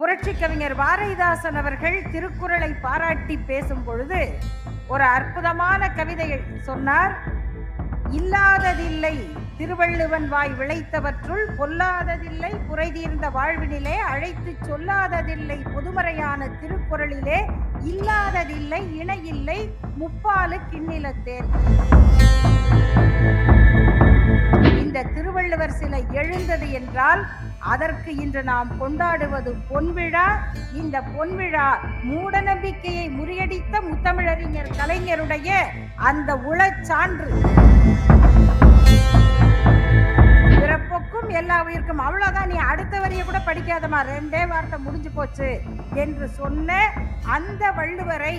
புரட்சி கவிஞர் பாரதிதாசன் அவர்கள் திருக்குறளை பாராட்டி பேசும் பொழுது ஒரு அற்புதமான கவிதை சொன்னார். இல்லாததில்லை திருவள்ளுவன் வாய் விளைத்தவற்றுள் பொல்லாததில்லை குறைதீர்ந்த வாழ்வினிலே அழைத்து சொல்லாததில்லை பொதுமறையான திருக்குறளிலே இல்லாததில்லை இணையில்லை முப்பாலு கிண்ணிலத்தேன் இந்த திருவள்ளுவர் சிலை எழுந்தது என்றால் அதற்கு இன்று நாம் கொண்டாடுவது பொன்விழா. இந்த பொன்விழா மூட நம்பிக்கையை முறியடித்த முத்தமிழறிஞர் கலைஞருடைய அந்த உளச்சான்று. பிறப்புக்கும் எல்லா உயிருக்கும் அவ்வளவுதான். நீ அடுத்த வரியை கூட படிக்காதமா ரெண்டே வார்த்தை முடிஞ்சு போச்சு என்று சொன்ன அந்த வள்ளுவரை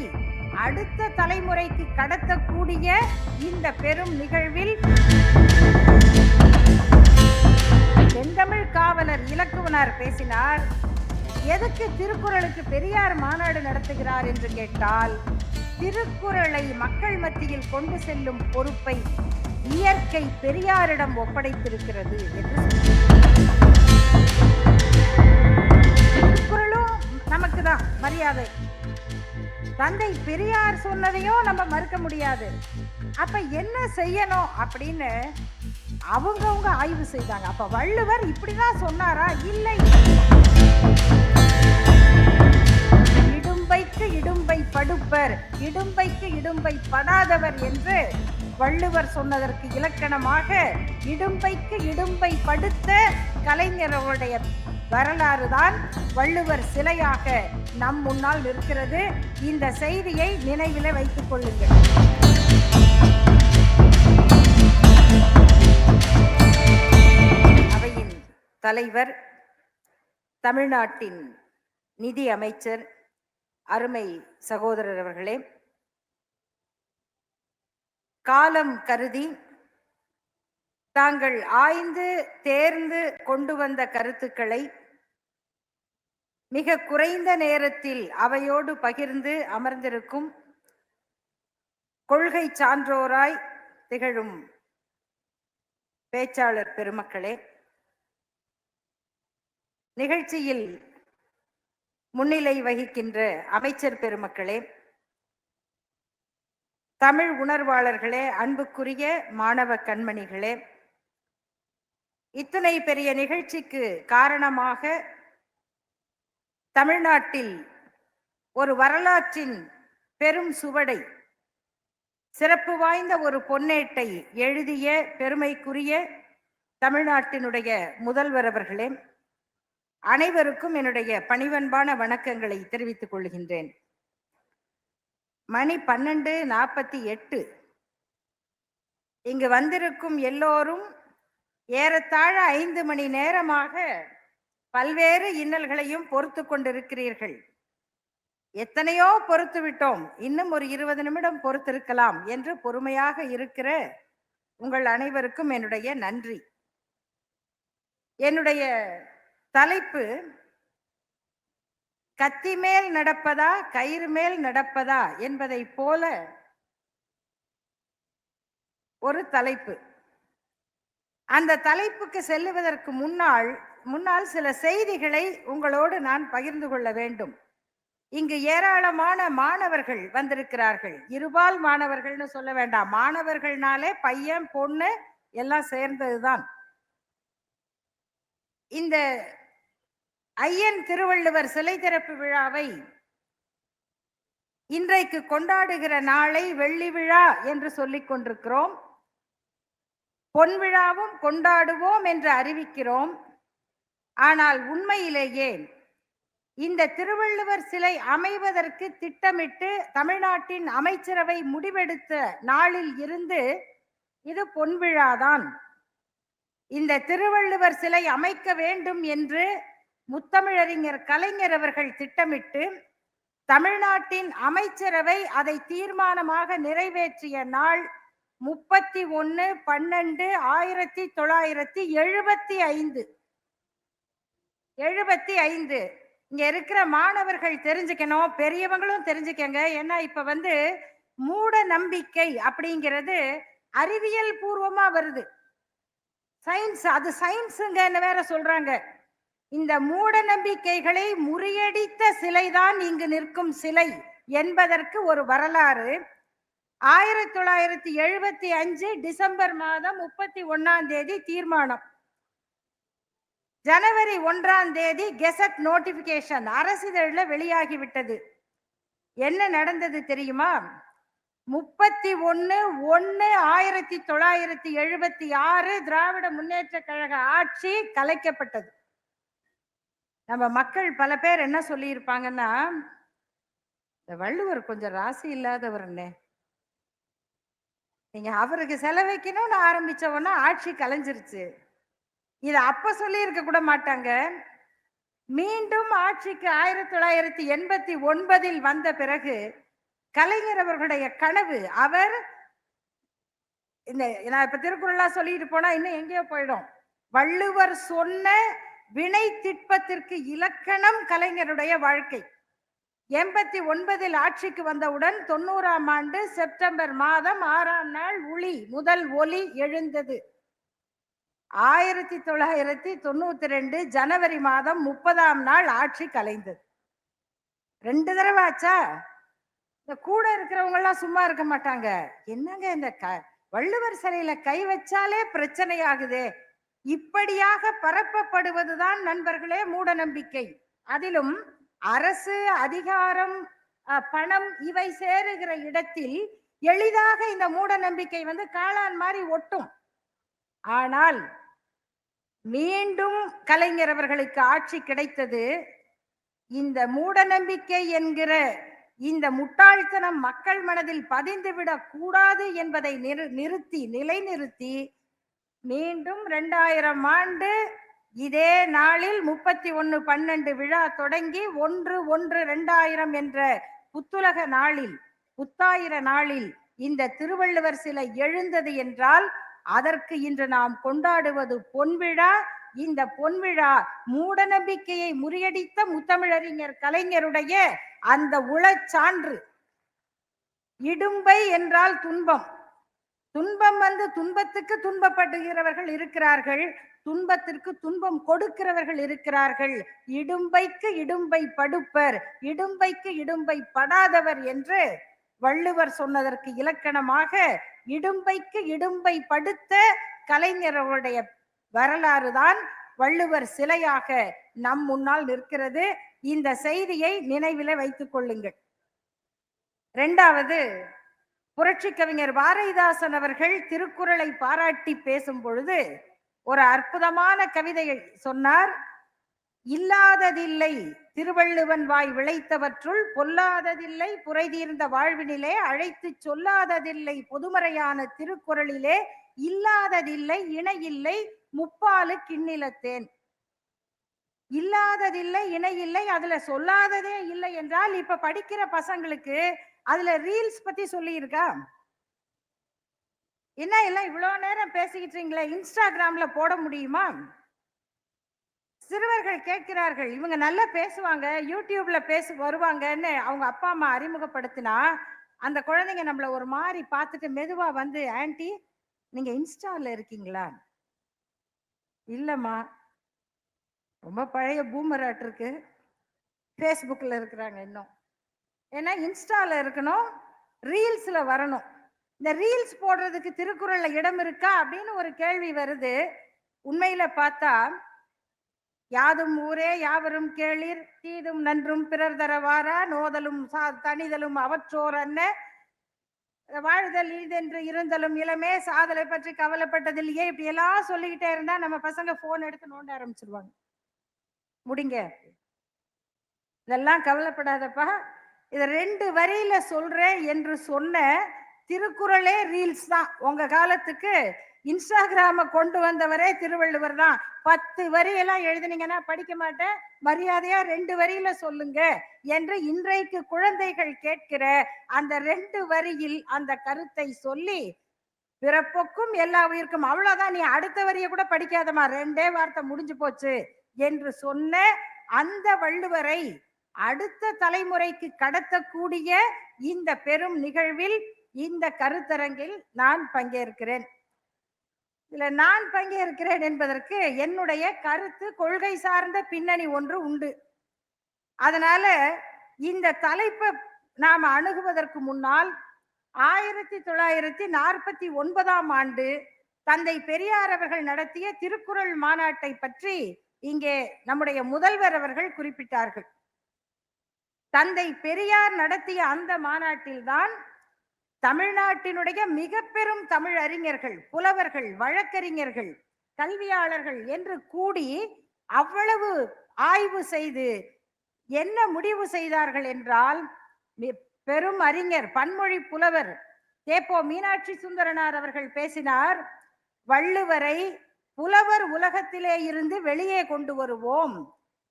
அடுத்த தலைமுறைக்கு கடத்தக்கூடிய இந்த பெரும் நிகழ்வில் செந்தமிழ் காவலர் இலக்குவனார் பேசினார் எதுக்கு திருக்குறளுக்கு பெரியார் மாநாடு நடத்துகிறார் என்று கேட்டால் திருக்குறளை மக்கள் மத்தியில் கொண்டு செல்லும் பொறுப்பை இயற்கை பெரியாரிடம் ஒப்படைத்திருக்கிறது என்று திருக்குறளும் நமக்கு தான் மரியாதை. தந்தை பெரியார் சொன்னதையும் நம்ம மறுக்க முடியாது. அப்ப என்ன செய்யணும் அப்படின்னு அவங்கவுங்க ஆய்வு செய்தாங்க. அப்ப வள்ளுவர் இப்படிதான் சொன்னாரா? இல்லை. இடும்பைக்கு இடும்பை படுப்பர் இடும்பைக்கு இடும்பை படாதவர் என்று வள்ளுவர் சொன்னதற்கு இலக்கணமாக இடும்பைக்கு இடும்பை படுத்த கலைஞர்களுடைய வரலாறு தான் வள்ளுவர் சிலையாக நம் முன்னால் நிற்கிறது. இந்த செய்தியை நினைவில் வைத்துக் கொள்ளுங்கள். தலைவர் தமிழ்நாட்டின் நிதி அமைச்சர் அருமை சகோதரர் அவர்களே காலம் கருதி தாங்கள் ஆய்ந்து தேர்ந்து கொண்டு வந்த கருத்துக்களை மிக குறைந்த நேரத்தில் அவையோடு பகிர்ந்து அமர்ந்திருக்கும் கொள்கை சான்றோராய் திகழும் பேச்சாளர் பெருமக்களே நிகழ்ச்சியில் முன்னிலை வகிக்கின்ற அமைச்சர் பெருமக்களே தமிழ் உணர்வாளர்களே அன்புக்குரிய மாணவ கண்மணிகளே இத்தனை பெரிய நிகழ்ச்சிக்கு காரணமாக தமிழ்நாட்டில் ஒரு வரலாற்றின் பெரும் சுவடை சிறப்பு வாய்ந்த ஒரு பொன்னேட்டை எழுதிய பெருமைக்குரிய தமிழ்நாட்டினுடைய முதல்வர் அவர்களே அனைவருக்கும் என்னுடைய பணிவன்பான வணக்கங்களை தெரிவித்துக் கொள்கின்றேன். மணி பன்னெண்டு நாற்பத்தி எட்டு. இங்கு வந்திருக்கும் எல்லோரும் ஏறத்தாழ ஐந்து மணி நேரமாக பல்வேறு இன்னல்களையும் பொறுத்து கொண்டிருக்கிறீர்கள். எத்தனையோ பொறுத்து விட்டோம். இன்னும் ஒரு இருபது நிமிடம் பொறுத்திருக்கலாம் என்று பொறுமையாக இருக்கிற உங்கள் அனைவருக்கும் என்னுடைய நன்றி. என்னுடைய தலைப்பு கத்தி மேல் நடப்பதா கயிறு மேல் நடப்பதா? என்பதை போல ஒரு தலைப்பு. அந்த தலைப்புக்கு செல்லுவதற்கு முன்னால் முன்னால் சில செய்திகளை உங்களோடு நான் பகிர்ந்து கொள்ள வேண்டும். இங்கு ஏராளமான மாணவர்கள் வந்திருக்கிறார்கள். இருபால் மாணவர்கள்னு சொல்ல வேண்டாம். மாணவர்கள்னாலே பையன் பொண்ணு எல்லாம் சேர்ந்ததுதான். இந்த ஐயன் திருவள்ளுவர் சிலை திறப்பு விழாவை இன்றைக்கு கொண்டாடுகிற நாளை வெள்ளி விழா என்று சொல்லிக் கொண்டிருக்கிறோம். பொன் விழாவும் கொண்டாடுவோம் என்று அறிவிக்கிறோம். ஆனால் உண்மையிலேயே இந்த திருவள்ளுவர் சிலை அமைவதற்கு திட்டமிட்டு தமிழ்நாட்டின் அமைச்சரவை முடிவெடுத்த நாளில் இருந்து இது பொன்விழாதான் இந்த திருவள்ளுவர் சிலை அமைக்க வேண்டும் என்று முத்தமிழறிஞர் கலைஞர் அவர்கள் திட்டமிட்டு தமிழ்நாட்டின் அமைச்சரவை அதை தீர்மானமாக நிறைவேற்றிய நாள் முப்பத்தி ஒன்னு பன்னெண்டு ஆயிரத்தி தொள்ளாயிரத்தி எழுபத்தி ஐந்து. எழுபத்தி ஐந்து. இங்க இருக்கிற மாணவர்கள் தெரிஞ்சுக்கணும் பெரியவங்களும் தெரிஞ்சுக்கங்க. ஏன்னா இப்ப வந்து மூட நம்பிக்கை அப்படிங்கிறது அறிவியல் பூர்வமா வருது. சயின்ஸ் அது சயின்ஸுங்கன்னு வேற சொல்றாங்க. இந்த மூட நம்பிக்கைகளை முறியடித்த சிலைதான் இங்கு நிற்கும் சிலை என்பதற்கு ஒரு வரலாறு. ஆயிரத்தி தொள்ளாயிரத்தி எழுபத்தி அஞ்சு டிசம்பர் மாதம் முப்பத்தி ஒன்னாம் தேதி தீர்மானம். ஜனவரி ஒன்றாம் தேதி கெசட் நோட்டிபிகேஷன் அரசிதழில் வெளியாகிவிட்டது. என்ன நடந்தது தெரியுமா? முப்பத்தி ஒன்னு ஒன்னு ஆயிரத்தி தொள்ளாயிரத்தி எழுபத்தி ஆறு திராவிட முன்னேற்ற கழக ஆட்சி கலைக்கப்பட்டது. நம்ம மக்கள் பல பேர் என்ன சொல்லியிருப்பாங்கன்னா இந்த வள்ளுவர் கொஞ்சம் ராசி இல்லாதவர்னே. நீங்க அவருக்கு செலவைக்கணும்னு ஆரம்பிச்சவொன்னா ஆட்சி கலைஞ்சிருச்சு. இதை அப்ப சொல்லியிருக்க கூட மாட்டாங்க. மீண்டும் ஆட்சிக்கு ஆயிரத்தி தொள்ளாயிரத்தி எண்பத்தி ஒன்பதில் வந்த பிறகு கலைஞர் அவர்களுடைய கனவு அவர் இந்த நான் இப்ப திருக்குறளா சொல்லிட்டு போனா இன்னும் எங்கேயோ போயிடும். வள்ளுவர் சொன்ன வினை திட்பத்திற்கு இலக்கணம் கலைஞருடைய வாழ்க்கை. எண்பத்தி ஒன்பதில் ஆட்சிக்கு வந்தவுடன் தொண்ணூறாம் ஆண்டு செப்டம்பர் மாதம் ஆறாம் நாள் ஒளி முதல் ஒலி எழுந்தது. ஆயிரத்தி தொள்ளாயிரத்தி தொண்ணூத்தி ரெண்டு ஜனவரி மாதம் முப்பதாம் நாள் ஆட்சி கலைந்தது. ரெண்டு தடவை ஆச்சா? இந்த கூட இருக்கிறவங்க எல்லாம் சும்மா இருக்க மாட்டாங்க. என்னங்க இந்த க வள்ளுவர் சிலையில கை வச்சாலே பிரச்சனை ஆகுதே இப்படியாக பரப்பப்படுவதுதான் நண்பர்களே மூட நம்பிக்கை அதிலும் அரசு அதிகாரம் பணம் இவை சேருகிற இடத்தில் எளிதாக இந்த மூட நம்பிக்கை வந்து காளான் மாதிரி ஒட்டும். ஆனால் மீண்டும் கலைஞர் அவர்களுக்கு ஆட்சி கிடைத்தது இந்த மூட நம்பிக்கை என்கிற இந்த முட்டாள்தனம் மக்கள் மனதில் பதிந்துவிடக் கூடாது என்பதை நிறு நிறுத்தி நிலைநிறுத்தி மீண்டும் ரெண்டாயிரம் ஆண்டு இதே நாளில் முப்பத்தி ஒன்னு பன்னெண்டு விழா தொடங்கி ஒன்று ஒன்று ரெண்டாயிரம் என்ற புத்துலக நாளில் புத்தாயிர நாளில் இந்த திருவள்ளுவர் சிலை எழுந்தது என்றால் அதற்கு இன்று நாம் கொண்டாடுவது பொன்விழா இந்த பொன்விழா மூடநம்பிக்கையை முறியடித்த முத்தமிழறிஞர் கலைஞருடைய அந்த உளச்சான்று. இடும்பை என்றால் துன்பம். துன்பம் வந்து துன்பத்துக்கு துன்பப்படுகிறவர்கள் இருக்கிறார்கள் துன்பத்திற்கு துன்பம் கொடுக்கிறவர்கள் இருக்கிறார்கள். இடும்பைக்கு இடும்பை படுப்பர் இடும்பைக்கு இடும்பை படாதவர் என்று வள்ளுவர் சொன்னதற்கு இலக்கணமாக இடும்பைக்கு இடும்பை படுத்த கலைஞர்களுடைய வரலாறு தான் வள்ளுவர் சிலையாக நம் முன்னால் நிற்கிறது. இந்த செய்தியை நினைவில வைத்துக் கொள்ளுங்கள். இரண்டாவது புரட்சி கவிஞர் பாரதிதாசன் அவர்கள் திருக்குறளை பாராட்டி பேசும் பொழுது ஒரு அற்புதமான கவிதையை சொன்னார். இல்லாததில்லை திருவள்ளுவன் வாய் விளைத்தவற்றுள் பொல்லாததில்லை புரைதீர்ந்த வாழ்வினிலே அழைத்து சொல்லாததில்லை பொதுமறையான திருக்குறளிலே இல்லாததில்லை இணையில்லை முப்பாலு கிண்ணிலத்தேன். இல்லாததில்லை இணையில்லை அதுல சொல்லாததே இல்லை என்றால் இப்ப படிக்கிற பசங்களுக்கு அதுல ரீல்ஸ் பத்தி சொல்லியிருக்கா? என்ன எல்லாம் இவ்வளவு நேரம் பேசிக்கிட்டீங்களே? இன்ஸ்டாகிராம்ல போட முடியுமா? சிறுவர்கள் கேட்கிறார்கள் இவங்க நல்லா பேசுவாங்க யூடியூப்ல பேசி வருவாங்கன்னு அவங்க அப்பா அம்மா அறிமுகப்படுத்தினா அந்த குழந்தைங்க நம்மள ஒரு மாதிரி பார்த்துட்டு மெதுவா வந்து ஆன்ட்டி நீங்க இன்ஸ்டால இருக்கீங்களா? இல்லம்மா ரொம்ப பழைய பூமராட் இருக்கு ஃபேஸ்புக்கில் இருக்கிறாங்க இன்னும். ஏன்னா இன்ஸ்டால இருக்கணும் ரீல்ஸ்ல வரணும். இந்த ரீல்ஸ் போடுறதுக்கு திருக்குறள்ல இடம் இருக்கா அப்படின்னு ஒரு கேள்வி வருது. உண்மையில பார்த்தா யாதும் ஊரே யாவரும் கேளிர் தீதும் நன்றும் பிறர் தரவாரா நோதலும் சா தனிதலும் அவற்றோர் அன்ன. வாழ்தல் இதென்று இருந்தலும் இளமே சாதலை பற்றி கவலைப்பட்டதில்லையே இப்படி எல்லாம் சொல்லிக்கிட்டே இருந்தா நம்ம பசங்க போன் எடுத்து நோண்ட ஆரம்பிச்சிருவாங்க. முடிங்க. இதெல்லாம் கவலைப்படாதப்பா. இத ரெண்டு வரியில சொல்றேன் என்று சொன்ன திருக்குறளே ரீல்ஸ் தான். உங்க காலத்துக்கு இன்ஸ்டாகிராம கொண்டு வந்தவரே திருவள்ளுவர் தான். பத்து வரியெல்லாம் எழுதுனீங்கன்னா படிக்க மாட்டேன். மரியாதையா ரெண்டு வரியில சொல்லுங்க என்று இன்றைக்கு குழந்தைகள் கேட்கிற அந்த ரெண்டு வரியில் அந்த கருத்தை சொல்லி பிறப்புக்கும் எல்லா உயிருக்கும் அவ்வளவுதான் நீ அடுத்த வரிய கூட படிக்காதமா ரெண்டே வார்த்தை முடிஞ்சு போச்சு என்று சொன்ன அந்த வள்ளுவரை அடுத்த தலைமுறைக்கு கடத்தக்கூடிய இந்த பெரும் நிகழ்வில் இந்த கருத்தரங்கில் நான் பங்கேற்கிறேன். இதுல நான் பங்கேற்கிறேன் என்பதற்கு என்னுடைய கருத்து கொள்கை சார்ந்த பின்னணி ஒன்று உண்டு. அதனால இந்த தலைப்பை நாம் அணுகுவதற்கு முன்னால் ஆயிரத்தி தொள்ளாயிரத்தி நாற்பத்தி ஒன்பதாம் ஆண்டு தந்தை பெரியார் அவர்கள் நடத்திய திருக்குறள் மாநாட்டை பற்றி இங்கே நம்முடைய முதல்வர் அவர்கள் குறிப்பிட்டார்கள். தந்தை பெரியார் நடத்திய அந்த மாநாட்டில்தான் தமிழ்நாட்டினுடைய மிக பெரும் தமிழ் அறிஞர்கள் புலவர்கள் வழக்கறிஞர்கள் கல்வியாளர்கள் என்று கூடி அவ்வளவு ஆய்வு செய்து என்ன முடிவு செய்தார்கள் என்றால் பெரும் அறிஞர் பன்மொழி புலவர் தேப்போ மீனாட்சி சுந்தரனார் அவர்கள் பேசினார் வள்ளுவரை புலவர் உலகத்திலே இருந்து வெளியே கொண்டு வருவோம்.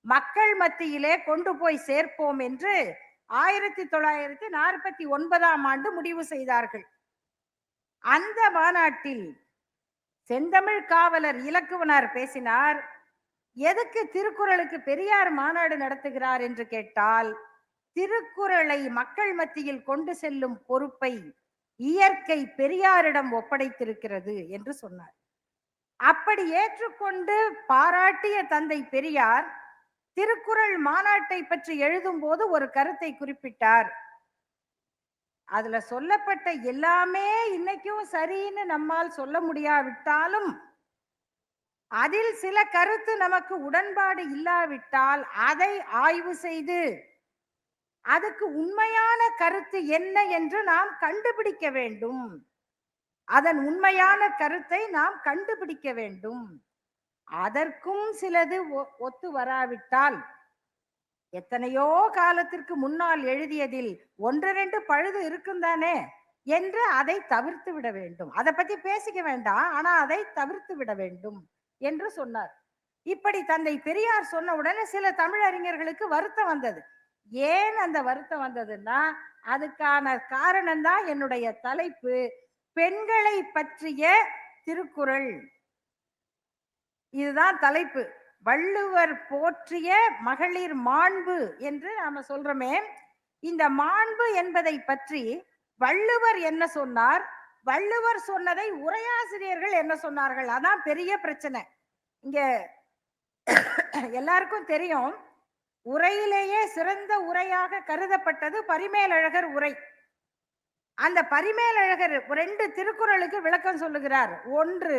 மக்கள் மத்தியிலே கொண்டு போய் சேர்ப்போம் என்று ஆயிரத்தி தொள்ளாயிரத்தி நாற்பத்தி ஒன்பதாம் ஆண்டு முடிவு செய்தார்கள். அந்த மாநாட்டில் செந்தமிழ் காவலர் இலக்குவனார் பேசினார் எதுக்கு திருக்குறளுக்கு பெரியார் மாநாடு நடத்துகிறார்? என்று கேட்டால் திருக்குறளை மக்கள் மத்தியில் கொண்டு செல்லும் பொறுப்பை இயற்கை பெரியாரிடம் ஒப்படைத்திருக்கிறது என்று சொன்னார். அப்படி ஏற்றுக்கொண்டு பாராட்டிய தந்தை பெரியார் திருக்குறள் மாநாட்டை பற்றி எழுதும் போது ஒரு கருத்தை குறிப்பிட்டார். அதுல சொல்லப்பட்ட எல்லாமே இன்னைக்கும் சரின்னு நம்மால் சொல்ல முடியாவிட்டாலும் அதில் சில கருத்து நமக்கு உடன்பாடு இல்லாவிட்டால் அதை ஆய்வு செய்து அதுக்கு உண்மையான கருத்து என்ன என்று நாம் கண்டுபிடிக்க வேண்டும். அதன் உண்மையான கருத்தை நாம் கண்டுபிடிக்க வேண்டும். அதற்கும் சிலது ஒ- ஒத்து வராவிட்டால் எத்தனையோ காலத்திற்கு முன்னால் எழுதியதில் ஒன்று ரெண்டு பழுது இருக்கும் தானே என்று அதை தவிர்த்து விட வேண்டும். அதை பத்தி பேசிக்க வேண்டாம் ஆனா அதை தவிர்த்து விட வேண்டும் என்று சொன்னார். இப்படி தந்தை பெரியார் சொன்ன உடனே சில தமிழறிஞர்களுக்கு வருத்தம் வந்தது. ஏன் அந்த வருத்தம் வந்ததுன்னா அதுக்கான காரணம் தான் என்னுடைய தலைப்பு பெண்களை பற்றிய திருக்குறள். இதுதான் தலைப்பு. வள்ளுவர் போற்றிய மகளிர் மாண்பு என்று நாம சொல்றோமே. இந்த மாண்பு என்பதை பற்றி வள்ளுவர் என்ன சொன்னார்? வள்ளுவர் சொன்னதை உரையாசிரியர்கள் என்ன சொன்னார்கள்? அதான் பெரிய பிரச்சனை. இங்க எல்லாருக்கும் தெரியும். உரையிலேயே சிறந்த உரையாக கருதப்பட்டது பரிமேலழகர் உரை. அந்த பரிமேலழகர் ரெண்டு திருக்குறளுக்கு விளக்கம் சொல்லுகிறார். ஒன்று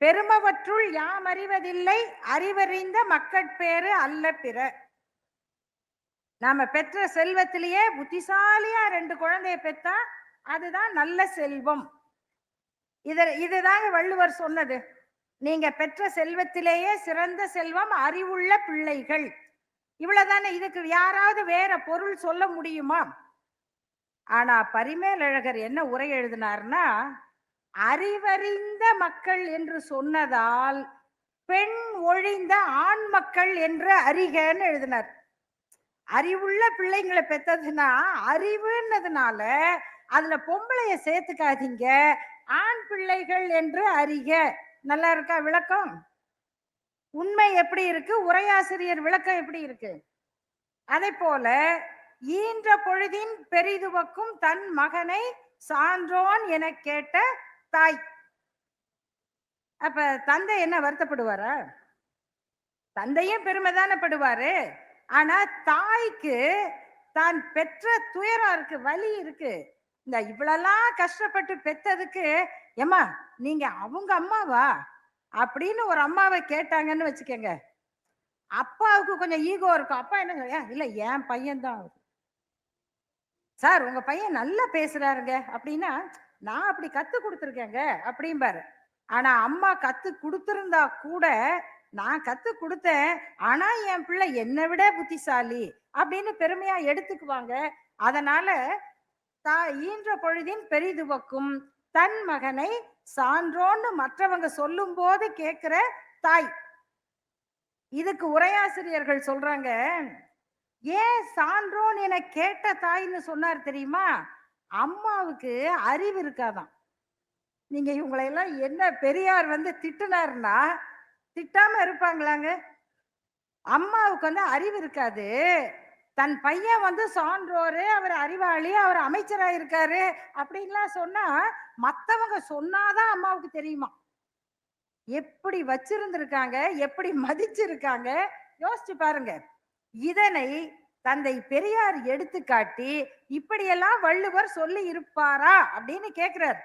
பெருமவற்றுள் யாம் அறிவதில்லை அறிவறிந்த மக்கட்பேறு அல்ல பிற. நாம பெற்ற செல்வத்திலேயே புத்திசாலியா ரெண்டு குழந்தைய பெத்தா அதுதான் நல்ல செல்வம். இத இதுதாங்க வள்ளுவர் சொன்னது. நீங்க பெற்ற செல்வத்திலேயே சிறந்த செல்வம் அறிவுள்ள பிள்ளைகள். இவ்வளவுதானே இதுக்கு யாராவது வேற பொருள் சொல்ல முடியுமா? ஆனா பரிமேலழகர் என்ன உரை எழுதினார்னா அறிவறிந்த மக்கள் என்று சொன்னதால் பெண் ஒழிந்த ஆண் மக்கள் என்று அறிகன்னு எழுதினார். அறிவுள்ள பிள்ளைங்களை பெத்ததுன்னா அறிவுன்னதுனால அதுல பொம்பளைய சேர்த்துக்காதீங்க ஆண் பிள்ளைகள் என்று அறிக. நல்லா இருக்கா விளக்கம்? உண்மை எப்படி இருக்கு? உரையாசிரியர் விளக்கம் எப்படி இருக்கு? அதே போல ஈன்ற பொழுதின் பெரிதுவக்கும் தன் மகனை சான்றோன் என கேட்ட தாய். அப்ப தந்தை என்ன வருத்தப்படுவாரா? தந்தையும் பெருமை தானே படுவாரு. ஆனா தாய்க்கு தான் பெற்ற துயரம் இருக்கு வலி இருக்கு. இந்த இவ்வளெல்லாம் கஷ்டப்பட்டு பெத்ததுக்கு ஏம்மா நீங்க அவங்க அம்மாவா? அப்படின்னு ஒரு அம்மாவை கேட்டாங்கன்னு வச்சுக்கோங்க. அப்பாவுக்கு கொஞ்சம் ஈகோ இருக்கும். அப்பா என்ன சொல்ல, இல்ல என் பையன்தான். சார் உங்க பையன் நல்லா பேசுறாருங்க. அப்படின்னா நான் அப்படி கத்து கொடுத்துருக்கேங்க அப்படிம்பாரு. ஆனா அம்மா கத்து கொடுத்துருந்தா கூட நான் கத்து கொடுத்தேன் ஆனா என் பிள்ளை என்னை விட புத்திசாலி அப்படின்னு பெருமையா எடுத்துக்குவாங்க. அதனால தா ஈன்ற பொழுதின் பெரிதுவக்கும் தன் மகனை சான்றோன்னு மற்றவங்க சொல்லும் போது கேட்கிற தாய். இதுக்கு உரையாசிரியர்கள் சொல்றாங்க ஏன் சான்றோன் என கேட்ட தாய்ன்னு சொன்னார் தெரியுமா? அம்மாவுக்கு அறிவு இருக்காதான். நீங்க இவங்களை எல்லாம் என்ன பெரியார் வந்து திட்டுனாருன்னா திட்டாம இருப்பாங்களாங்க? அம்மாவுக்கு வந்து அறிவு இருக்காது. தன் பையன் வந்து சான்றோரு அவர் அறிவாளி அவர் அமைச்சராக இருக்காரு அப்படின்லாம் சொன்னா மற்றவங்க சொன்னாதான் அம்மாவுக்கு தெரியுமா? எப்படி வச்சிருந்திருக்காங்க எப்படி மதிச்சிருக்காங்க? யோசிச்சு பாருங்க. இதனை தந்தை பெரியார் எடுத்துக்காட்டி இப்படியெல்லாம் வள்ளுவர் சொல்லி இருப்பாரா? அப்படின்னு கேக்குறார்.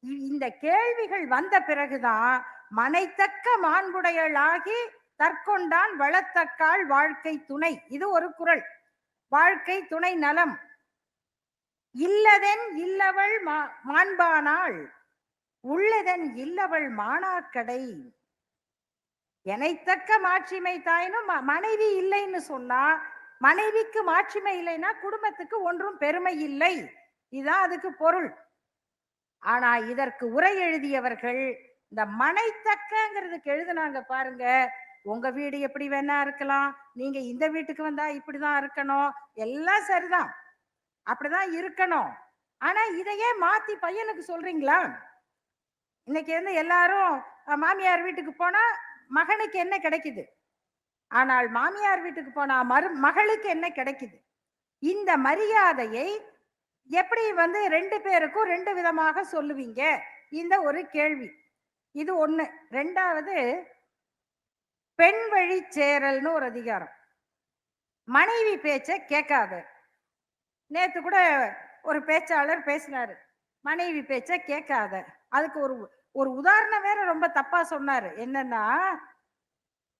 இந்த கேள்விகள் வந்த பிறகுதான் மனைத்தக்க மாண்புடையளாகி தற்கொண்டான் வளத்தக்காள் வாழ்க்கை துணை. இது ஒரு குறள் வாழ்க்கை துணை நலம். இல்லதென் இல்லவள் மா- மாண்பானாள். உள்ளதன் இல்லவள் மாணாக்கடை எனைத்தக்க மாட்சிமை தாயினும் மனைவி இல்லைன்னு சொன்னா மனைவிக்கு மாட்சிமை இல்லைன்னா குடும்பத்துக்கு ஒன்றும் பெருமை இல்லை. இதுதான் அதுக்கு பொருள். ஆனா இதற்கு உரை எழுதியவர்கள் இந்த மனைத்தக்கங்கிறதுக்கு எழுதுனாங்க பாருங்க. உங்க வீடு எப்படி வேணா இருக்கலாம். நீங்க இந்த வீட்டுக்கு வந்தா இப்படிதான் இருக்கணும். எல்லாம் சரிதான். அப்படிதான் இருக்கணும். ஆனா இதையே மாத்தி பையனுக்கு சொல்றீங்களா? இன்னைக்கு வந்து எல்லாரும் மாமியார் வீட்டுக்கு போனா மகனுக்கு என்ன கிடைக்குது? ஆனால் மாமியார் வீட்டுக்கு போனா மரு மகளுக்கு என்ன கிடைக்குது? இந்த மரியாதையை எப்படி வந்து ரெண்டு பேருக்கும் ரெண்டு விதமாக சொல்லுவீங்க? இந்த ஒரு கேள்வி. இது ஒண்ணு. ரெண்டாவது பெண் வழி சேரல்னு ஒரு அதிகாரம். மனைவி பேச்ச கேட்காத. நேத்து கூட ஒரு பேச்சாளர் பேசினாரு. மனைவி பேச்ச கேட்காத. அதுக்கு ஒரு ஒரு உதாரணம் வேற ரொம்ப தப்பா சொன்னாரு. என்னன்னா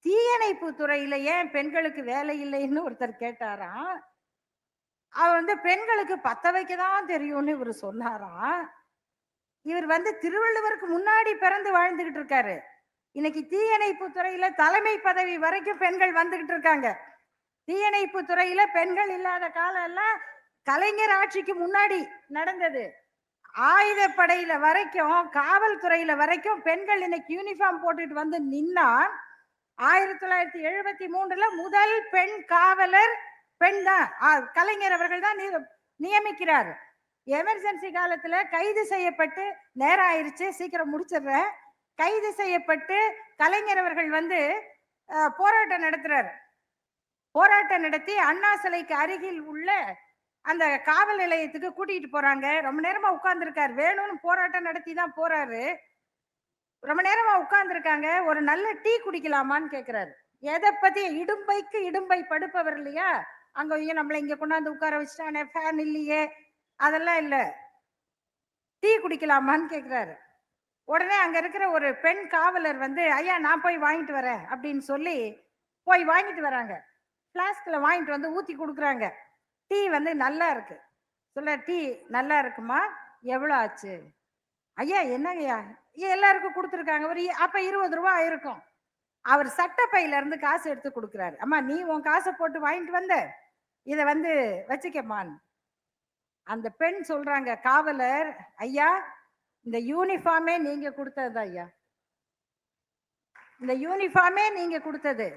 தீயணைப்பு துறையில ஏன் பெண்களுக்கு வேலை இல்லைன்னு ஒருத்தர் கேட்டாராம் அவர் வந்து பெண்களுக்கு பத்த வைக்க தான் தெரியும்னு இவர் சொன்னாராம் இவர் வந்து திருவள்ளுவருக்கு முன்னாடி பிறந்து வாழ்ந்துகிட்டு இருக்காரு. இன்னைக்கு தீயணைப்பு துறையில தலைமை பதவி வரைக்கும் பெண்கள் வந்துகிட்டு இருக்காங்க. தீயணைப்பு துறையில பெண்கள் இல்லாத காலம் எல்லாம் கலைஞர் ஆட்சிக்கு முன்னாடி நடந்தது. ஆயுதப்படையில வரைக்கும் காவல்துறையில வரைக்கும் பெண்கள் இன்னைக்கு யூனிஃபார்ம் போட்டுட்டு வந்து நின்னா ஆயிரத்தி தொள்ளாயிரத்தி எழுபத்தி மூன்றுல முதல் பெண் காவலர் பெண் தான். ஆ, கலைஞர் அவர்கள் தான் நிய- நியமிக்கிறார். எமர்ஜென்சி காலத்துல கைது செய்யப்பட்டு நேரம் ஆயிடுச்சு சீக்கிரம் முடிச்சிடுறேன். கைது செய்யப்பட்டு கலைஞர் அவர்கள் வந்து போராட்டம் நடத்துறாரு. போராட்டம் நடத்தி அண்ணா சிலைக்கு அருகில் உள்ள அந்த காவல் நிலையத்துக்கு கூட்டிகிட்டு போறாங்க. ரொம்ப நேரமா உட்கார்ந்துருக்காரு. வேணும்னு போராட்டம் நடத்தி தான் போறாரு. ரொம்ப நேரமா உட்கார்ந்துருக்காங்க. ஒரு நல்ல டீ குடிக்கலாமான்னு கேக்குறாரு. எதை பத்தி? இடும்பைக்கு இடும்பை படுப்பவர் இல்லையா? அங்க ஐயோ நம்மள இங்க கொண்டாந்து உட்கார வச்சுட்டானே ஃபேன் இல்லையே. அதெல்லாம் இல்ல. டீ குடிக்கலாமான்னு கேக்குறாரு. உடனே அங்க இருக்கிற ஒரு பெண் காவலர் வந்து ஐயா நான் போய் வாங்கிட்டு வரேன் அப்படின்னு சொல்லி போய் வாங்கிட்டு வராங்க. ஃப்ளாஸ்கில் வாங்கிட்டு வந்து ஊத்தி கொடுக்குறாங்க. டீ வந்து நல்லா இருக்கு. சொல்ல டீ நல்லா இருக்குமா? எவ்வளோ ஆச்சு? ஐயா என்னங்கய்யா? ஐயா, எல்லாருக்கும் கொடுத்துருக்காங்க. ஒரு அப்ப இருபது ரூபா ஆயிருக்கும். அவர் சட்டப்பையில இருந்து காசு எடுத்து கொடுக்குறாரு. அம்மா நீ உன் காசை போட்டு வாங்கிட்டு வந்த. இதை வந்து வச்சுக்கம்மான். அந்த பெண் சொல்றாங்க காவலர் ஐயா இந்த யூனிஃபார்மே நீங்க கொடுத்தது ஐயா. இந்த யூனிஃபார்மே நீங்க கொடுத்தது.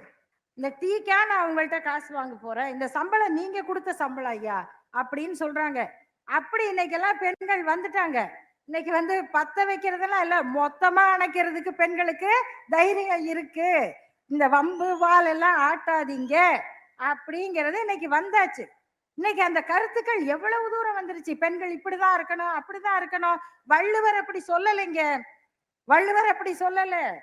இந்த டீக்கா நான் உங்கள்கிட்ட காசு வாங்க போறேன். இந்த சம்பளம் நீங்க கொடுத்த சம்பளம் ஐயா. அப்படின்னு சொல்றாங்க. அப்படி இன்னைக்கெல்லாம் பெண்கள் வந்துட்டாங்க. இன்னைக்கு வந்து பத்த வைக்கிறதெல்லாம் இல்ல மொத்தமா அணைக்கிறதுக்கு பெண்களுக்கு தைரியம் இருக்கு. இந்த வம்பு வால் எல்லாம் ஆட்டாதீங்க அப்படிங்கிறது இன்னைக்கு வந்தாச்சு. இன்னைக்கு அந்த கருத்துக்கள் எவ்வளவு தூரம் வந்துருச்சு? பெண்கள் இப்படிதான் இருக்கணும் அப்படிதான் இருக்கணும். வள்ளுவர் அப்படி சொல்லலைங்க. வள்ளுவர் அப்படி சொல்லல.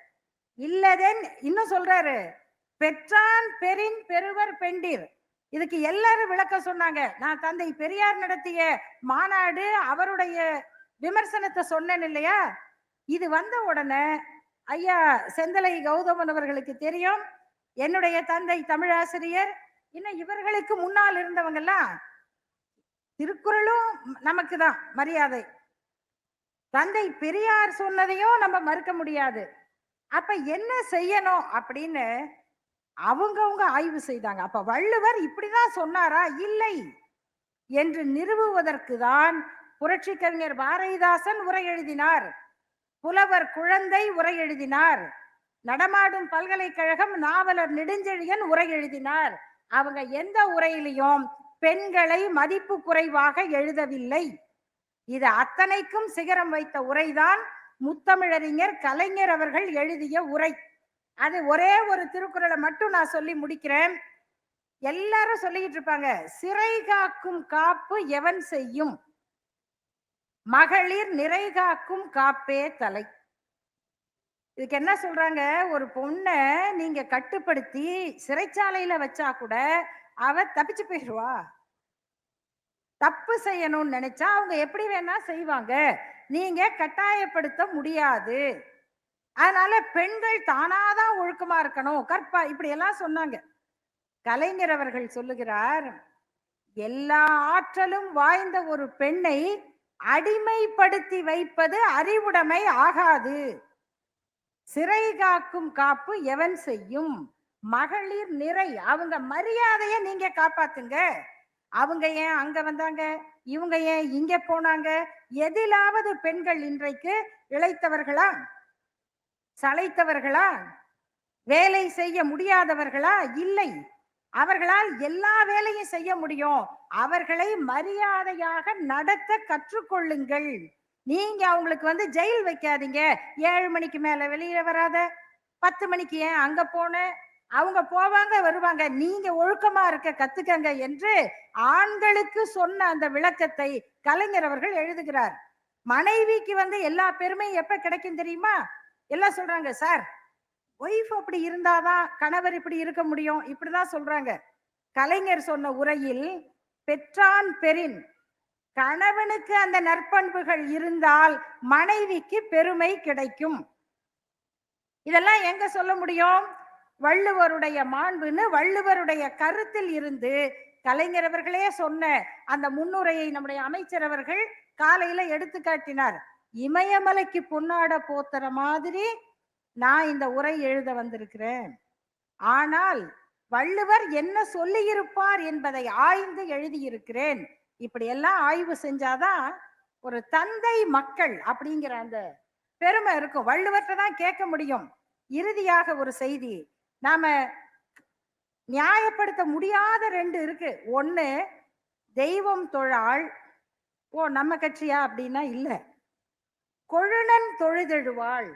இல்லதென் இன்னும் சொல்றாரு பெற்றான் பெரின் பெருவர் பெண்டிர். இதுக்கு எல்லாரும் விளக்கம் சொன்னாங்க. நான் தந்தை பெரியார் நடத்திய மாநாடு அவருடைய விமர்சனத்தை சொன்னேன் இல்லையா? இது வந்த உடனே ஐயா செந்தலை கௌதமன் அவர்களுக்கு தெரியும். என்னுடைய தந்தை தமிழாசிரியர். இன்னும் இவர்களுக்கு முன்னால் இருந்தவங்கெல்லாம் திருக்குறளும் நமக்கு தான் மரியாதை. தந்தை பெரியார் சொன்னதையும் நம்ம மறுக்க முடியாது. அப்ப என்ன செய்யணும் அப்படின்னு அவங்கவுங்க ஆய்வு செய்தாங்க. அப்ப வள்ளுவர் இப்படிதான் சொன்னாரா? இல்லை. என்று நிறுவுவதற்கு தான் புரட்சி கவிஞர் பாரதிதாசன் உரை எழுதினார். புலவர் குழந்தை உரை எழுதினார். நடமாடும் பல்கலைக்கழகம் நாவலர் நெடுஞ்செழியன் உரை எழுதினார். அவங்க எந்த உரையிலையும் பெண்களை மதிப்பு குறைவாக எழுதவில்லை. இது அத்தனைக்கும் சிகரம் வைத்த உரைதான் முத்தமிழறிஞர் கலைஞர் அவர்கள் எழுதிய உரை. அது ஒரே ஒரு திருக்குறளை மட்டும் நான் சொல்லி முடிக்கிறேன். எல்லாரும் சொல்லிக்கிட்டு இருப்பாங்க சிறை காக்கும் காப்பு எவன் செய்யும்? மகளிர் நிறை காக்கும் காப்பே தலை. இதுக்கு என்ன சொல்றாங்க? ஒரு பொண்ணை நீங்க கட்டுப்படுத்தி சிறைச்சாலையில வச்சா கூட அவ தப்பிச்சு போயிடுவா தப்பு செய்யணும்னு நினைச்சா அவங்க எப்படி வேணா செய்வாங்க. நீங்க கட்டாயப்படுத்த முடியாது. அதனால பெண்கள் தானாதான் ஒழுக்கமா இருக்கணும். கற்பா இப்படி எல்லாம் சொன்னாங்க. கலைஞர் அவர்கள் சொல்லுகிறார் எல்லா ஆற்றலும் வாய்ந்த ஒரு பெண்ணை அடிமைப்படுத்தி வைப்பது அறிவுடைமை ஆகாது. சிறை காக்கும் காப்பு எவன் செய்யும்? மகளிர் நிறை. அவங்க மரியாதைய நீங்க காப்பாத்துங்க. அவங்க ஏன் அங்க வந்தாங்க? இவங்க ஏன் இங்க போனாங்க? எதிலாவது பெண்கள் இன்றைக்கு இழைத்தவர்களா சளைத்தவர்களா? வேலை செய்ய முடியாதவர்களா? இல்லை. அவர்களால் எல்லா வேலையும் செய்ய முடியும். அவர்களை மரியாதையாக நடத்த கற்றுக்கொள்ளுங்கள். நீங்க அவங்களுக்கு வந்து ஜெயில் வைக்காதீங்க. ஏழு மணிக்கு மேல வெளியில வராத. பத்து மணிக்கு ஏன் அங்க போன? அவங்க போவாங்க வருவாங்க. நீங்க ஒழுக்கமா இருக்க கத்துக்கங்க என்று ஆண்களுக்கு சொன்ன அந்த விளக்கத்தை கலைஞர் அவர்கள் எழுதுகிறார். மனைவிக்கு வந்து எல்லா பெருமையும் எப்ப கிடைக்கும் தெரியுமா? எல்லாம் சொல்றாங்க சார் ஒய்ஃப் அப்படி இருந்தாதான் கணவர் இப்படி இருக்க முடியும். இப்படிதான் சொல்றாங்க. கலைஞர் சொன்ன உரையில் பெற்றான் பெரின் கணவனுக்கு அந்த நற்பண்புகள் இருந்தால் மனைவிக்கு பெருமை கிடைக்கும். இதெல்லாம் எங்க சொல்ல முடியும்? வள்ளுவருடைய மாண்புன்னு வள்ளுவருடைய கருத்தில் இருந்து கலைஞர் அவர்களே சொன்ன அந்த முன்னுரையை நம்முடைய அமைச்சர் அவர்கள் காலையில எடுத்து காட்டினார். இமயமலைக்கு பொன்னாட போத்துற மாதிரி நான் இந்த உரை எழுத வந்திருக்கிறேன். ஆனால் வள்ளுவர் என்ன சொல்லியிருப்பார் என்பதை ஆய்ந்து எழுதியிருக்கிறேன். இப்படி எல்லாம் ஆய்வு செஞ்சாதான் ஒரு தந்தை மக்கள் அப்படிங்கிற அந்த பெருமை இருக்கும். வள்ளுவர்கிட்ட தான் கேட்க முடியும். இறுதியாக ஒரு செய்தி நாம நியாயப்படுத்த முடியாத ரெண்டு இருக்கு. ஒண்ணு தெய்வம் தொழாள். ஓ நம்ம கட்சியா அப்படின்னா இல்ல. கொழுனன் தொழுதெழுவாள்.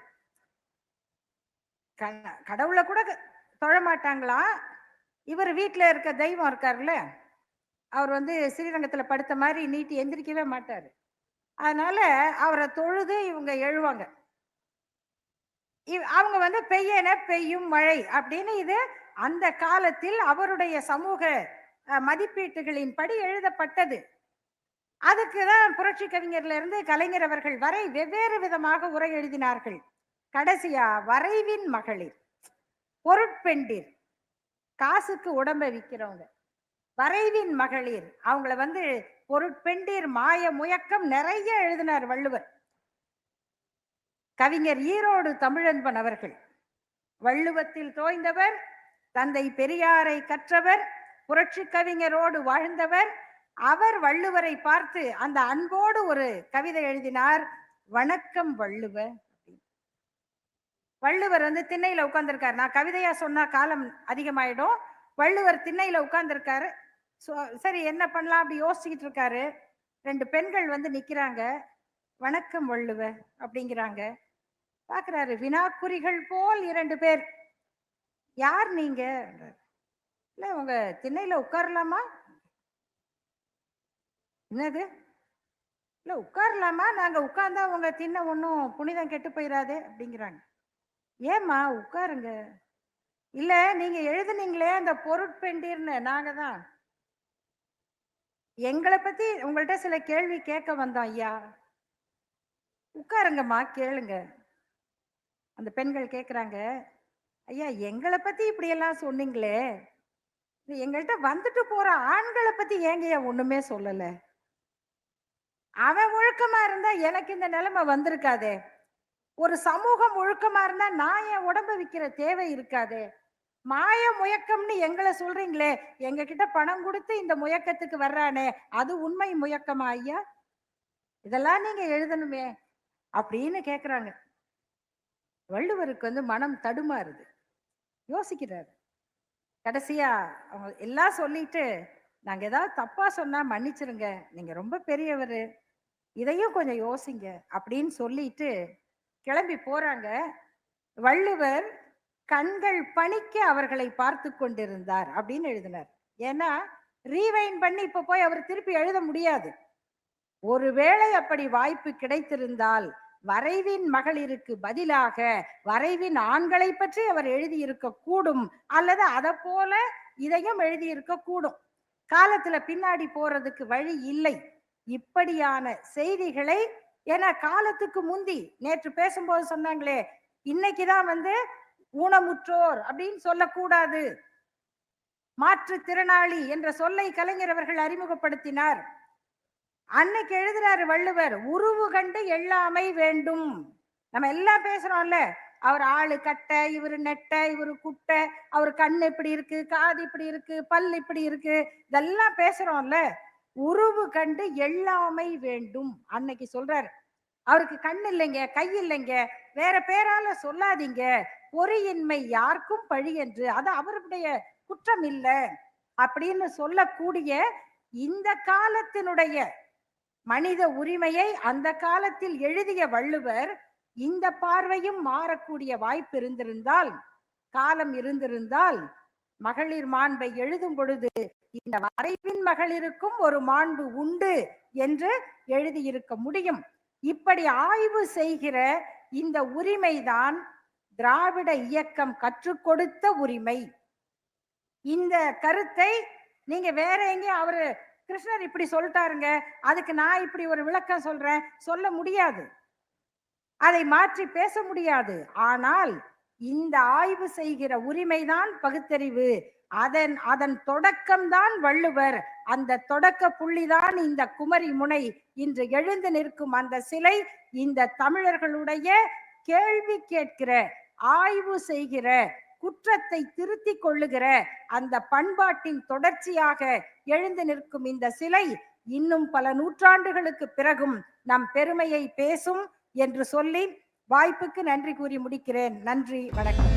கடவுளை கூட தொழ மாட்டாங்களா? இவர் வீட்டில் இருக்க தெய்வம் இருக்கார்ல அவர் வந்து ஸ்ரீரங்கத்தில் படுத்த மாதிரி நீட்டி எந்திரிக்கவே மாட்டார். அதனால அவரை தொழுது இவங்க எழுவாங்க. இவ்- அவங்க வந்து பெய்யன பெய்யும் மழை அப்படின்னு இது அந்த காலத்தில் அவருடைய சமூக மதிப்பீட்டுகளின் படி எழுதப்பட்டது. அதுக்கு தான் புரட்சி கவிஞர்ல இருந்து கலைஞர் அவர்கள் வரை வெவ்வேறு விதமாக உரை எழுதினார்கள். கடைசியா வரைவின் மகளிர் பொருட்பெண்டிர் காசுக்கு உடம்ப விற்கிறவங்க. வரைவின் மகளிர். அவங்கள வந்து பொருட்பெண்டிர் மாய முயக்கம் நிறைய எழுதினார் வள்ளுவர். கவிஞர் ஈரோடு தமிழன்பன் அவர்கள் வள்ளுவத்தில் தோய்ந்தவர் தந்தை பெரியாரை கற்றவர் புரட்சி கவிஞரோடு வாழ்ந்தவர் அவர் வள்ளுவரை பார்த்து அந்த அன்போடு ஒரு கவிதை எழுதினார் வணக்கம் வள்ளுவர். வள்ளுவர் வந்து திண்ணையில உட்கார்ந்துருக்காரு. நான் கவிதையா சொன்னா காலம் அதிகமாயிடும். வள்ளுவர் திண்ணையில உட்கார்ந்துருக்காரு. சோ- சரி என்ன பண்ணலாம் அப்படி யோசிச்சுக்கிட்டு இருக்காரு. ரெண்டு பெண்கள் வந்து நிக்கிறாங்க. வணக்கம் வள்ளுவ அப்படிங்கிறாங்க. பாக்குறாரு வினாக்குறிகள் போல் இரண்டு பேர். யார் நீங்க? இல்ல உங்க திண்ணையில உட்காரலாமா? என்னது? இல்ல உட்காரலாமா? நாங்க உட்கார்ந்தா உங்க திண்ணை ஒன்றும் புனிதம் கெட்டு போயிடாதே அப்படிங்கிறாங்க. ஏம்மா உட்காருங்க. இல்ல நீங்க எழுதுனீங்களே அந்த பொருட்பெண்டீர்னு நாங்க தான். எங்களை பத்தி உங்கள்கிட்ட சில கேள்வி கேட்க வந்தோம் ஐயா. உட்காருங்கம்மா கேளுங்க. அந்த பெண்கள் கேட்குறாங்க ஐயா எங்களை பத்தி இப்படியெல்லாம் சொன்னீங்களே. எங்கள்கிட்ட வந்துட்டு போற ஆண்களை பத்தி ஏங்கய்யா ஒண்ணுமே சொல்லல? அவன் ஒழுக்கமா இருந்தா எனக்கு இந்த நிலைமை வந்திருக்காதே. ஒரு சமூகம் ஒழுக்கமா இருந்தா நான் என் உடம்ப விக்கிற தேவை இருக்காதே. மாய முயக்கம்னு எங்களை சொல்றீங்களே எங்க கிட்ட பணம் கொடுத்து இந்த முயக்கத்துக்கு வர்றானே அது உண்மை முயக்கமா ஐயா? இதெல்லாம் நீங்க எழுதணுமே அப்படின்னு கேக்குறாங்க. வள்ளுவருக்கு வந்து மனம் தடுமாறுது. யோசிக்கிறாரு. கடைசியா அவங்க எல்லாம் சொல்லிட்டு நாங்க ஏதாவது தப்பா சொன்னா மன்னிச்சிருங்க நீங்க ரொம்ப பெரியவர் இதையும் கொஞ்சம் யோசிங்க அப்படின்னு சொல்லிட்டு கிளம்பி போறாங்க. வள்ளுவர் கண்கள் பணிக்க அவர்களை பார்த்து கொண்டிருந்தார் அப்படின்னு எழுதினார். ஏன்னா ரீவைன் பண்ணி இப்ப போய் அவர் திருப்பி எழுத முடியாது. ஒருவேளை அப்படி வாய்ப்பு கிடைத்திருந்தால் வரைவின் மகளிருக்கு பதிலாக வரைவின் ஆண்களை பற்றி அவர் எழுதியிருக்க கூடும். அல்லது அதை போல இதையும் எழுதியிருக்க கூடும். காலத்துல பின்னாடி போறதுக்கு வழி இல்லை. இப்படியான செய்திகளை ஏன்னா காலத்துக்கு முந்தி நேற்று பேசும்போது சொன்னாங்களே இன்னைக்குதான் வந்து ஊனமுற்றோர் அப்படின்னு சொல்லக்கூடாது. மாற்றுத்திறனாளி என்ற சொல்லை கலைஞர் அவர்கள் அறிமுகப்படுத்தினார். அன்னைக்கு எழுதுறாரு வள்ளுவர் உருவு கண்டு எல்லாமை வேண்டும். நம்ம எல்லாம் பேசுறோம்ல அவர் ஆளு கட்டை இவரு நெட்டை இவரு குட்டை அவர் கண் இப்படி இருக்கு காது இப்படி இருக்கு பல் இப்படி இருக்கு இதெல்லாம் பேசுறோம்ல. உருவு கண்டு எல்லாமை வேண்டும். அன்னைக்கு சொல்றாரு. அவருக்கு கண் இல்லைங்க கை இல்லைங்க வேற பேரால சொல்லாதீங்க. பொறியின்மை யாருக்கும் பழி என்று. அது அவருடைய குற்றம் இல்லை. அப்படின்னு சொல்லக்கூடிய இந்த காலத்தினுடைய மனித உரிமையை அந்த காலத்தில் எழுதிய வள்ளுவர் இந்த பார்வையும் மாறக்கூடிய வாய்ப்பு இருந்திருந்தால் காலம் இருந்திருந்தால் மகளிர் மாண்பை எழுதும் பொழுது இந்த வரைவின் மகளிருக்கும் ஒரு மாண்பு உண்டு என்று எழுதியிருக்க முடியும். இப்படி ஆய்வு செய்கிற இந்த உரிமைதான் திராவிட இயக்கம் கற்றுக் கொடுத்த உரிமை. இந்த கருத்தை நீங்க வேற எங்கேயும் அவரு கிருஷ்ணர் இப்படி சொல்லிட்டாருங்க அதுக்கு நான் இப்படி ஒரு விளக்கம் சொல்றேன் சொல்ல முடியாது. அதை மாற்றி பேச முடியாது. ஆனால் இந்த ஆய்வு செய்கிற உரிமைதான் பகுத்தறிவு. அதன் அதன் தொடக்கம்தான் வள்ளுவர். அந்த தொடக்க புள்ளிதான் இந்த குமரி முனை. இன்று எழுந்து நிற்கும் அந்த சிலை இந்த தமிழர்களுடைய கேள்வி கேட்கிற ஆய்வு செய்கிற குற்றத்தை திருத்திக் கொள்ளுகிற அந்த பண்பாட்டின் தொடர்ச்சியாக எழுந்து நிற்கும் இந்த சிலை இன்னும் பல நூற்றாண்டுகளுக்கு பிறகும் நம் பெருமையை பேசும் என்று சொல்லி வாய்ப்புக்கு நன்றி கூறி முடிக்கிறேன். நன்றி வணக்கம்.